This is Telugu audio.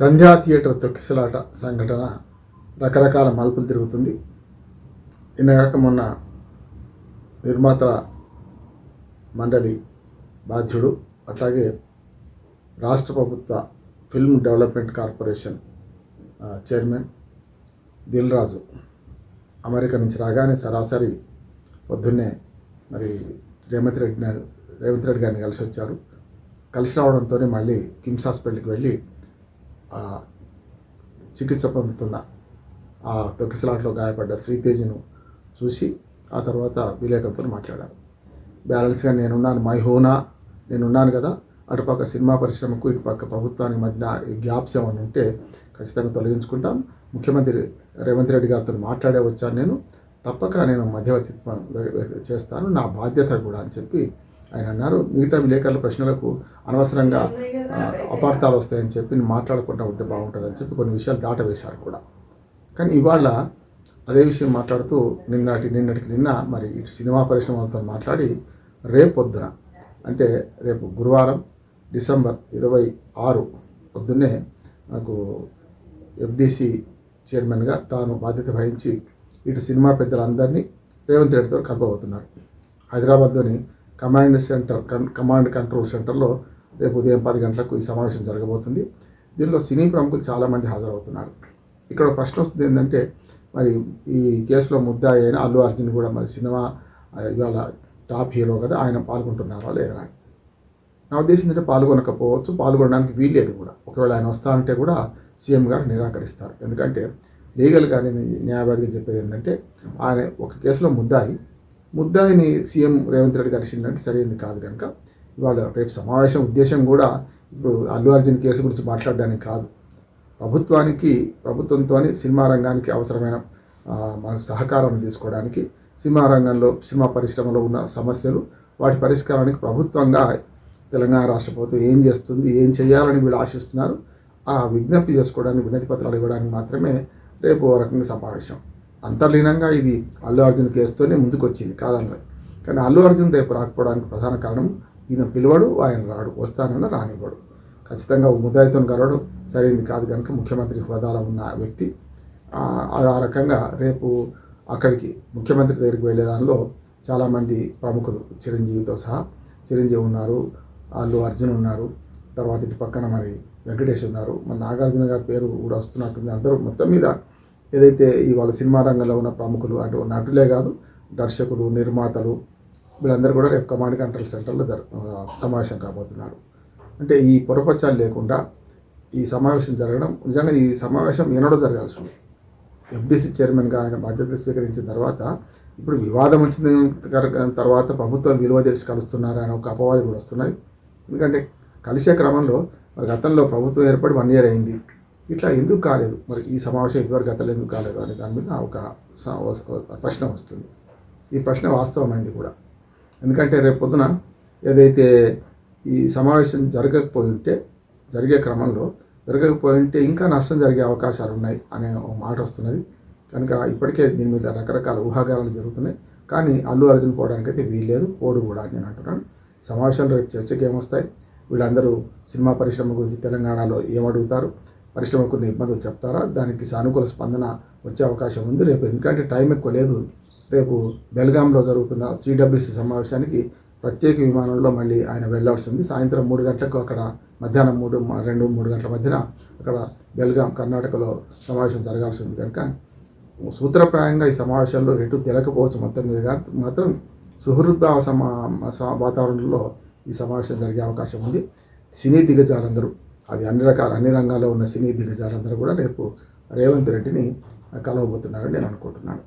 సంధ్యా థియేటర్ తొక్కిసలాట సంఘటన రకరకాల మలుపులు తిరుగుతుంది. నిన్నగాక మొన్న నిర్మాతల మండలి బాధ్యుడు అట్లాగే రాష్ట్ర ప్రభుత్వ film development corporation chairman Dil Raju America నుంచి రాగానే సరాసరి పొద్దున్నే మరి రేవంత్ రెడ్డి రేవంత్ రెడ్డి గారిని కలిసి వచ్చారు కలిసి రావడంతోనే మళ్ళీ కిమ్స్ హాస్పిటల్కి వెళ్ళి చికిత్స పొందుతున్న ఆ తొక్కిసలాట్లో గాయపడ్డ శ్రీతేజ్ను చూసి ఆ తర్వాత విలేకరులతో మాట్లాడారు. బ్యాలెన్స్గా నేనున్నాను మై హోనా నేనున్నాను కదా. అటుపక్క సినిమా పరిశ్రమకు ఇటుపక్క ప్రభుత్వానికి మధ్యన ఈ గ్యాప్స్ ఏమైనా ఉంటే ఖచ్చితంగా తొలగించుకుంటాం. ముఖ్యమంత్రి రేవంత్ రెడ్డి గారితో మాట్లాడే వచ్చాను నేను. తప్పక నేను మధ్యవర్తిత్వం చేస్తాను. నా బాధ్యత కూడా అని చెప్పి ఆయన అన్నారు. మిగతా విలేకరుల ప్రశ్నలకు అనవసరంగా అపార్థాలు వస్తాయని చెప్పి మాట్లాడుకుంటా మాట్లాడకుండా ఉంటే బాగుంటుందని చెప్పి కొన్ని విషయాలు దాటవేశారు కూడా. కానీ ఇవాళ అదే విషయం మాట్లాడుతూ నిన్నటి నిన్నటికి నిన్న మరి ఇటు సినిమా పరిశ్రమలతో మాట్లాడి రేపు పొద్దున అంటే రేపు గురువారం డిసెంబర్ ఇరవై ఆరు పొద్దున్నే నాకు ఎఫ్డిసి చైర్మన్గా తాను బాధ్యత వహించి ఇటు సినిమా పెద్దలందరినీ రేవంత్ రెడ్డితో కలపబోతున్నారు. హైదరాబాద్లోని కమాండ్ సెంటర్ కమాండ్ కంట్రోల్ సెంటర్లో రేపు ఉదయం పది గంటలకు ఈ సమావేశం జరగబోతుంది. దీనిలో సినీ ప్రముఖులు చాలామంది హాజరవుతున్నారు. ఇక్కడ ఒక ప్రశ్న వస్తుంది ఏంటంటే మరి ఈ కేసులో ముద్దాయి అయిన అల్లు అర్జున్ కూడా మరి సినిమా ఇవాళ టాప్ హీరో కదా ఆయన పాల్గొంటున్నారా లేదా అని. నా ఉద్దేశం ఏంటంటే పాల్గొనకపోవచ్చు పాల్గొనడానికి వీల్లేదు కూడా. ఒకవేళ ఆయన వస్తానంటే కూడా సీఎం గారు నిరాకరిస్తారు. ఎందుకంటే లీగల్గా నేను న్యాయవాదిగా చెప్పేది ఏంటంటే ఆయన ఒక కేసులో ముద్దాయి. ముద్దాయిని సీఎం రేవంత్ రెడ్డి కలిసిందంటే సరైనది కాదు కనుక ఇవాళ రేపు సమావేశం ఉద్దేశం కూడా ఇప్పుడు అల్లు అర్జున్ కేసు గురించి మాట్లాడడానికి కాదు. ప్రభుత్వానికి ప్రభుత్వంతో సినిమా రంగానికి అవసరమైన మనకు సహకారం తీసుకోవడానికి సినిమా రంగంలో సినిమా పరిశ్రమలో ఉన్న సమస్యలు వాటి పరిష్కారానికి ప్రభుత్వంగా తెలంగాణ రాష్ట్ర ప్రభుత్వం ఏం చేస్తుంది ఏం చేయాలని వీళ్ళు ఆశిస్తున్నారు ఆ విజ్ఞప్తి చేసుకోవడానికి వినతి పత్రాలు ఇవ్వడానికి మాత్రమే రేపు ఓ రకంగా సమావేశం. అంతర్లీనంగా ఇది అల్లు అర్జున్ కేసుతోనే ముందుకు వచ్చింది కాదన్నది కానీ అల్లు అర్జున్ రేపు రాకపోవడానికి ప్రధాన కారణం ఈయన పిలువడు ఆయన రాడు వస్తానన్న రానివ్వడు. ఖచ్చితంగా ముద్దాయితో కలవడం సరైంది కాదు కనుక ముఖ్యమంత్రి హోదాలో ఉన్న వ్యక్తి ఆ, ఆ రకంగా రేపు అక్కడికి ముఖ్యమంత్రి దగ్గరికి వెళ్ళే దానిలో చాలామంది ప్రముఖులు చిరంజీవితో సహా చిరంజీవి ఉన్నారు అల్లు అర్జున్ ఉన్నారు తర్వాత ఇటు పక్కన మరి వెంకటేష్ ఉన్నారు. మన నాగార్జున గారి పేరు కూడా వస్తున్నట్టుంది. అందరూ మొత్తం మీద ఏదైతే ఇవాళ సినిమా రంగంలో ఉన్న ప్రముఖులు అటు నటులే కాదు దర్శకులు నిర్మాతలు వీళ్ళందరూ కూడా రేపు కమాండ్ కంట్రోల్ సెంటర్లో జరు సమావేశం కాబోతున్నారు. అంటే ఈ పొరపచ్చాలు లేకుండా ఈ సమావేశం జరగడం నిజంగా ఈ సమావేశం ఏనాడో జరగాల్సి ఉంది ఎఫ్డీసీ చైర్మన్గా ఆయన బాధ్యతలు స్వీకరించిన తర్వాత ఇప్పుడు వివాదం వచ్చిన తర్వాత ప్రభుత్వం విలువ తెలిసి కలుస్తున్నారు అనే ఒక అపవాది కూడా వస్తున్నాయి ఎందుకంటే కలిసే క్రమంలో మరి గతంలో ప్రభుత్వం ఏర్పడి వన్ ఇయర్ అయింది. ఇట్లా ఎందుకు కాలేదు? మరి ఈ సమావేశం ఇదివరకు గతంలో ఎందుకు కాలేదు అనే దాని మీద ఒక ప్రశ్న వస్తుంది. ఈ ప్రశ్న వాస్తవమైంది కూడా. ఎందుకంటే రేపు పొద్దున ఏదైతే ఈ సమావేశం జరగకపోయి ఉంటే జరిగే క్రమంలో జరగకపోయి ఉంటే ఇంకా నష్టం జరిగే అవకాశాలు ఉన్నాయి అనే ఒక మాట వస్తున్నది. కనుక ఇప్పటికే దీని మీద రకరకాల ఊహాగానాలు జరుగుతున్నాయి. కానీ అల్లు అర్జున్ పోవడానికి అయితే వీల్లేదు పోడు కూడా నేను అంటున్నాను. సమావేశాలు రేపు చర్చకి ఏమొస్తాయి? వీళ్ళందరూ సినిమా పరిశ్రమ గురించి తెలంగాణలో ఏమడుగుతారు? పరిశ్రమకు కొన్ని ఇబ్బందులు చెప్తారా? దానికి సానుకూల స్పందన వచ్చే అవకాశం ఉంది. రేపు ఎందుకంటే టైం ఎక్కువ లేదు. రేపు బెల్గాంలో జరుగుతున్న సిడబ్ల్యూసి సమావేశానికి ప్రత్యేక విమానంలో మళ్ళీ ఆయన వెళ్ళాల్సి ఉంది సాయంత్రం మూడు గంటలకు అక్కడ మధ్యాహ్నం మూడు రెండు మూడు గంటల మధ్యన అక్కడ బెల్గాం కర్ణాటకలో సమావేశం జరగాల్సి ఉంది కనుక సూత్రప్రాయంగా ఈ సమావేశంలో ఎటు తెలకపోవచ్చు మొత్తం మీదుగా మాత్రం సుహృద్భావ సమా స- వాతావరణంలో ఈ సమావేశం జరిగే అవకాశం ఉంది. సినీ దిగజాలందరూ అది అన్ని రకాల అన్ని రంగాల్లో ఉన్న సినీ దిగజాలందరూ కూడా రేపు రేవంత్ రెడ్డిని కలవబోతున్నారని నేను అనుకుంటున్నాను.